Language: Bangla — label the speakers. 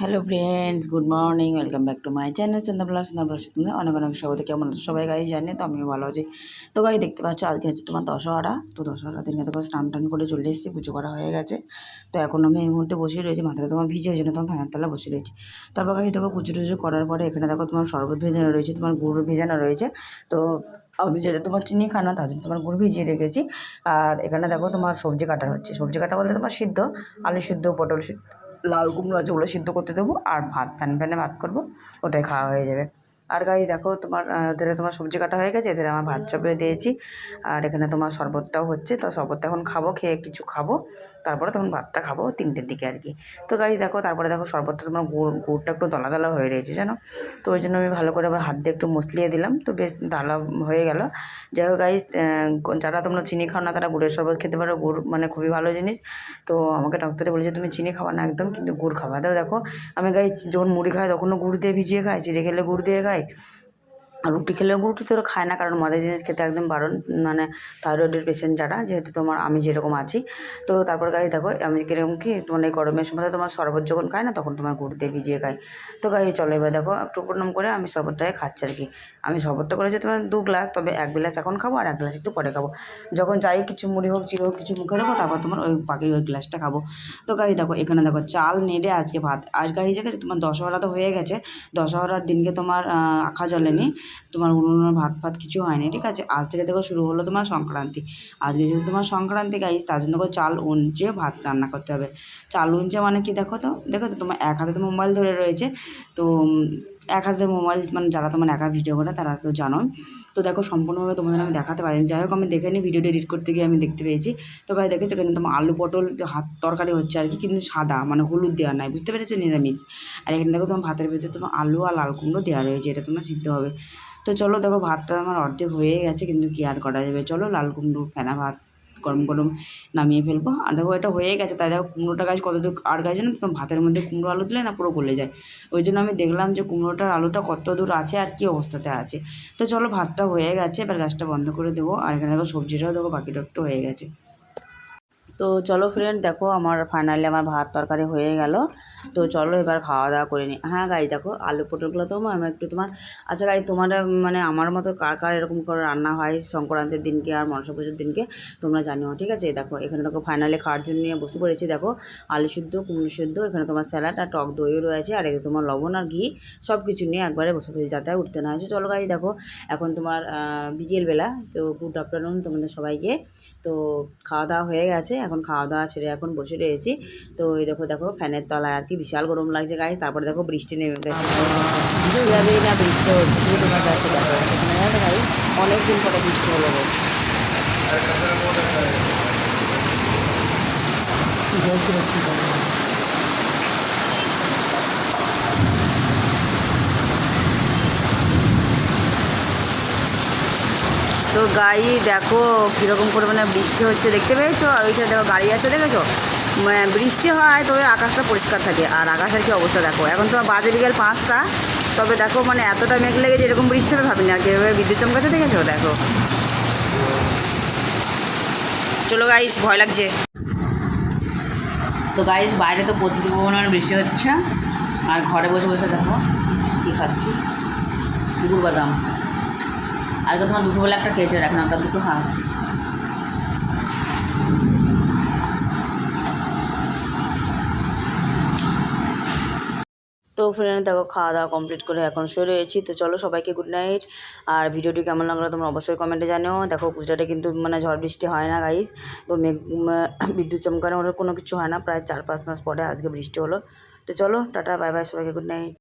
Speaker 1: Hello friends, good morning, welcome back to my channel Chandra plus Chandra plus তোমাদের অনেক অনেক স্বাগত। কেমন আছো সবাই? গাই জানে তো আমিও ভালো আছি। তো গাই দেখতে পাচ্ছ, আজকে হচ্ছে তোমার দশহরা। তো দশহরা দিনকে তোমার স্নান টান করে চলে এসেছি, পুজো করা হয়ে গেছে। তো এখন আমি এই মুহূর্তে বসে রয়েছি, মাথাটা তোমার ভিজে হয়েছে না, তোমার ফ্যানের তলা বসে রয়েছি। তারপর গাই দেখো পুজো টুজো করার পরে এখানে দেখো তোমার শরবত ভেজানো রয়েছে, তোমার গুড় ভেজানো রয়েছে। তো আমি যেটা তোমার চিনি খানা তার জন্য তোমার গুড় ভিজিয়ে রেখেছি। আর এখানে দেখো তোমার সবজি কাটা হচ্ছে। সবজি কাটা বলতে তোমার সিদ্ধ, আলু সিদ্ধ, পটল সিদ্ধ, লাল কুমড়ো আছে ওগুলো সিদ্ধ করতে দেবো, আর ভাত প্যান ফ্যানে ভাত করব, ওটাই খাওয়া হয়ে যাবে। আর গাই দেখো তোমার ধরে তোমার সবজি কাটা হয়ে গেছে, এদের আমার ভাত চাপিয়ে দিয়েছি। আর এখানে তোমার শরবতটাও হচ্ছে, তো শরবতটা এখন খাব, খেয়ে কিছু খাব। তারপরে তখন ভাতটা খাব তিনটের দিকে আর কি। তো গাই দেখো, তারপরে দেখো শরবতটা তোমার গুড়, গুড়টা একটু দলা দলা হয়ে রয়েছে, জানো? তো ওই জন্য আমি ভালো করে আবার হাত দিয়ে একটু মসলিয়ে দিলাম, তো বেশ দালা হয়ে গেল। যাই হোক গাইজ যারা তোমরা চিনি খাও না, তারা গুড়ের শরবত খেতে পারো, গুড় মানে খুবই ভালো জিনিস। তো আমাকে ডাক্তারে বলেছে, তুমি চিনি খাবা না একদম, কিন্তু গুড় খাবা। দাও দেখো, আমি গাই যখন মুড়ি খাই, তখনও গুড় দিয়ে ভিজিয়ে খাই, চিড়ে খেলে গুড় দিয়ে খাই। like রুটি খেলেও রুটি তো খায় না, কারণ মদের জিনিস খেতে একদম বারণ মানে থাইরয়েডের পেশেন্ট যারা, যেহেতু তোমার আমি যেরকম আছি। তো তারপর গাই দেখো, আমি কীরকম কি, তোমার এই গরমের সময় তোমার শরবত যখন খায় না, তখন তোমার গুড় দিয়ে ভিজিয়ে খাই তো গাই চলো এবার দেখো, একটু প্রণাম করে আমি শরবতটাই খাচ্ছি আর কি। আমি শরবতটা করেছি তোমার দু গ্লাস, তবে এক গ্লাস এখন খাব আর এক গ্লাস একটু পরে খাব। যখন যাই কিছু মুড়ি হোক, চিড়ে হোক, কিছু মুখে রাখব তারপর তোমার ওই বাকি ওই গ্লাসটা খাব। তো গাই দেখো, এখানে দেখো, চাল নেড়ে আজকে ভাত, আর গাই যে তোমার দশহরা তো হয়ে গেছে, দশহরার দিনকে তোমার আখা জ্বলেনি। তোমার উনুনের ভাত ফাত কিছু হয়নি, ঠিক আছে? আজ থেকে দেখো শুরু হলো তোমার সংক্রান্তি। আজকে যেহেতু তোমার সংক্রান্তি গাইস তার জন্য দেখো চাল উঞ্চে ভাত রান্না করতে হবে। চাল উঞ্চে মানে কি দেখো তো? দেখো তো তোমার এক হাতে তো মোবাইল ধরে রয়েছে, তো এক হাতে মোবাইল মানে যারা তোমার একা ভিডিও করে তারা তো জানো তো দেখো, সম্পূর্ণভাবে তোমাদের আমি দেখাতে পারিনি। যাই হোক, আমি দেখে নিই ভিডিওটা এডিট করতে গিয়ে আমি দেখতে পেয়েছি। তো ভাই, দেখেছ কিন্তু তোমার আলু পটল হাত তরকারি হচ্ছে আর কি, কিন্তু সাদা মানে হলুদ দেওয়া নাই, বুঝতে পেরেছ? নিরামিষ। আর এখানে দেখো, তোমার ভাতের ভিতরে তোমার আলু আর লাল কুমড়ো দেওয়া রয়েছে, এটা তোমার সিদ্ধ হবে। তো চলো, দেখো, ভাতটা আমার অর্ধেক হয়ে গেছে, কিন্তু কি আর করা যাবে? চলো, লাল কুমড়ো, ফেনা ভাত। গরম গরম নামিয়ে ফেলব। আর দেখো এটা হয়ে গেছে, তাই দেখো কুমড়োটা গাছ কতদূর আর গাছ না তোমার ভাতের মধ্যে কুমড়ো আলু দিলে না পুরো গলে যায়। ওই জন্য আমি দেখলাম যে কুমড়োটার আলুটা কত দূর আছে আর কি অবস্থাতে আছে। তো চলো ভাতটা হয়ে গেছে, এবার গাছটা বন্ধ করে দেবো। আর এখানে দেখো সবজিটাও দেখো বাকিটা একটু হয়ে গেছে। তো চলো ফ্রেন্ড দেখো আমার ফাইনালি আমার ভাত তরকারি হয়ে গেল। তো চলো এবার খাওয়া দাওয়া করে নিই হ্যাঁ গাই দেখো আলু পটলগুলো তো আমি একটু তোমার আচ্ছা গাই তোমার মানে আমার মতো কার কার এরকম করে রান্না হয় সংক্রান্তির দিনকে আর মনসা পুজোর দিনকে, তোমরা জানিও, ঠিক আছে? দেখো, এখানে দেখো ফাইনালি খাওয়ার জন্য নিয়ে বসে পড়েছি। দেখো, আলু সিদ্ধ, কুমড়ো সিদ্ধ, এখানে তোমার স্যালাড আর টক দইও রয়েছে, আর এখানে তোমার লবণ আর ঘি সব কিছু নিয়ে একবারে বসে পড়েছি যাতে উঠতে না হয়েছে চলো গাই দেখো, এখন তোমার বিকেলবেলা, তো গুড আফটারনুন তোমাদের সবাইকে। তো খাওয়া দাওয়া হয়ে গেছে এখন খাওয়া দাওয়া ছেড়ে এখন বসে রয়েছি। তো এই দেখো দেখো ফ্যানের তলায় আর কি বিশাল গরম লাগছে গায়ে তারপরে দেখো বৃষ্টি নেমে গেছে। না বৃষ্টি হচ্ছে তোমার কাছে দেখো। এখানে ভাই অনেক দিন পরে বৃষ্টি হলো গো। তো গাড়ি দেখো কীরকম পরিমাণে বৃষ্টি হচ্ছে, দেখতে পেয়েছ? আর ওই দেখো গাড়ি আছে, দেখেছ? মানে বৃষ্টি হয়, তবে আকাশটা পরিষ্কার থাকে। আর আকাশের কি অবস্থা দেখো? এখন তো বাজে বিকেল পাঁচটা, তবে দেখো মানে এতটা মেঘ লেগে যে এরকম বৃষ্টি হবে, ভাবিনি। আর কীভাবে বিদ্যুৎ চমকাতে দেখেছ? দেখো। চলো গাইস ভয় লাগছে। তো গাইস বাইরে তো প্রচুর পরিমাণে বৃষ্টি হচ্ছে। আর ঘরে বসে বসে দেখো কী খাচ্ছি। কুকুর বাদাম। আজকে তোমার দুপুরবেলা একটা খেয়েছে, এখন একটা দুটো খাওয়াচ্ছি। তো ফ্রেন্ড দেখো খাওয়া দাওয়া কমপ্লিট করে এখন শুয়ে রয়েছি। তো চলো সবাইকে গুড নাইট আর ভিডিওটি কেমন লাগল তোমরা অবশ্যই কমেন্টে জানিও। দেখো, পুজোটা কিন্তু মানে ঝড় বৃষ্টি হয় না গাইস তো মেঘ বিদ্যুৎ চমকানো ওর কোনো কিছু হয় না। প্রায় চার পাঁচ মাস পরে আজকে বৃষ্টি হলো। তো চলো, টাটা বাই বাই সবাইকে গুড নাইট